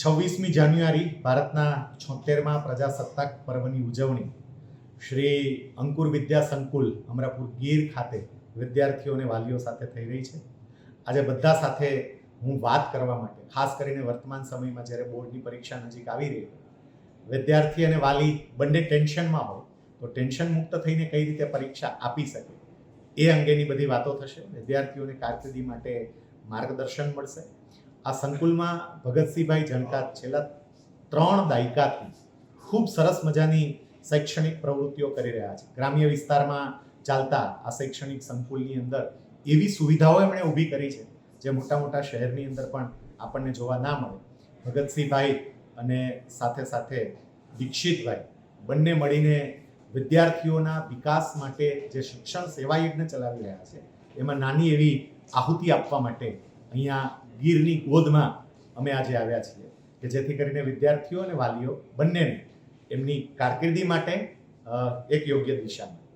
છવ્વીસમી જાન્યુઆરી ભારતના છોતેરમાં પ્રજાસત્તાક પર્વની ઉજવણી. શ્રી અંકુર વિદ્યા સંકુલ અમરાપુર ગીર ખાતે વિદ્યાર્થીઓ અને વાલીઓ સાથે થઈ રહી છે. આજે બધા સાથે હું વાત કરવા માટે, ખાસ કરીને વર્તમાન સમયમાં જ્યારે બોર્ડની પરીક્ષા નજીક આવી રહી વિદ્યાર્થી અને વાલી બંને ટેન્શનમાં હોય, તો ટેન્શન મુક્ત થઈને કઈ રીતે પરીક્ષા આપી શકે, એ અંગેની બધી વાતો થશે. વિદ્યાર્થીઓને કારકિર્દી માટે માર્ગદર્શન મળશે. આ સંકુલમાં ભગતસિંહભાઈ જણકાત છેલ્લા ત્રણ દાયકાથી ખૂબ સરસ મજાની શૈક્ષણિક પ્રવૃત્તિઓ કરી રહ્યા છે. ગ્રામ્ય વિસ્તારમાં ચાલતા આ શૈક્ષણિક સંકુલની અંદર એવી સુવિધાઓ એમણે ઊભી કરી છે, જે મોટા મોટા શહેરની અંદર પણ આપણને જોવા ના મળે. ભગતસિંહભાઈ અને સાથે સાથે દીક્ષિતભાઈ બંને મળીને વિદ્યાર્થીઓના વિકાસ માટે જે શિક્ષણ સેવા યજ્ઞ ચલાવી રહ્યા છે, એમાં નાની એવી આહુતિ આપવા માટે અહીંયા ગીરની ગોદમાં અમે આજે આવ્યા છીએ કે જેથી કરીને વિદ્યાર્થીઓ અને વાલીઓ બંનેને એમની કારકિર્દી માટે એક યોગ્ય દિશા મળે.